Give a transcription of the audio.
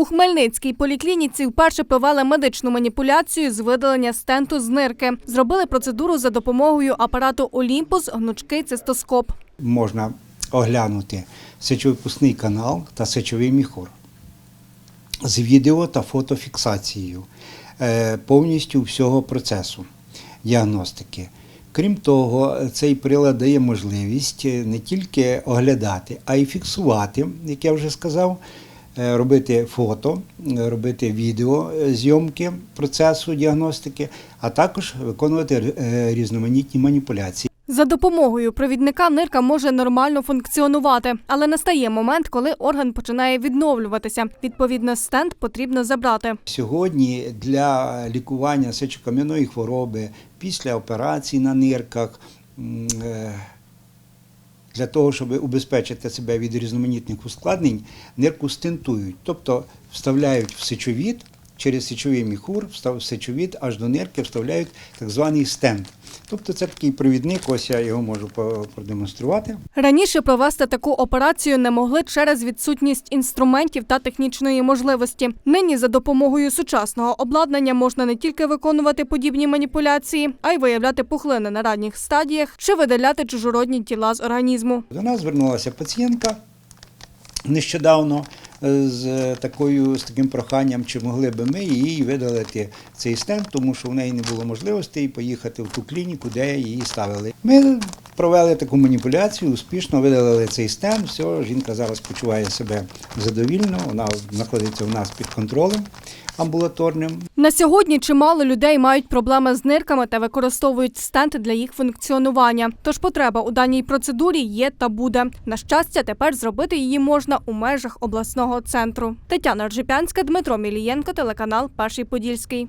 У Хмельницькій поліклініці вперше провели медичну маніпуляцію з видалення стенту з нирки. Зробили процедуру за допомогою апарату Олімпус гнучкий цистоскоп. можна оглянути сечовипускний канал та сечовий міхур з відео та фотофіксацією е, повністю всього процесу діагностики. Крім того, цей прилад дає можливість е, не тільки оглядати, а й фіксувати, як я вже сказав, робити фото, е, робити відео е, процесу діагностики, а також виконувати е, різноманітні маніпуляції. За допомогою провідника нирка може нормально функціонувати, але настає момент, коли орган починає відновлюватися. Відповідно, стенд потрібно забрати. Сьогодні для лікування сечокам'яної хвороби після операцій на нирках, е, для того, щоб убезпечити себе від різноманітних ускладнень, нирку стентують, тобто вставляють в сечовід, через сечовий міхур, в сечовід аж до нирки вставляють так званий стенд. Тобто це такий провідник, ось я його можу продемонструвати. Раніше провести таку операцію не могли через відсутність інструментів та технічної можливості. Нині за допомогою сучасного обладнання можна не тільки виконувати подібні маніпуляції, а й виявляти пухлини на ранніх стадіях чи видаляти чужородні тіла з організму. До нас звернулася пацієнтка нещодавно з такою з таким проханням, чи могли би ми їй видалити цей стенд, тому що в неї не було можливості поїхати в ту клініку, де її ставили. Ми провели таку маніпуляцію, успішно видалили цей стенд. Все, жінка зараз почуває себе задовільно. Вона знаходиться у нас під контролем амбулаторним. На сьогодні чимало людей мають проблеми з нирками та використовують стенд для їх функціонування. Тож потреба у даній процедурі є та буде. На щастя, тепер зробити її можна у межах обласного центру. Тетяна Ржипянська, Дмитро Мілієнко, телеканал Перший Подільський.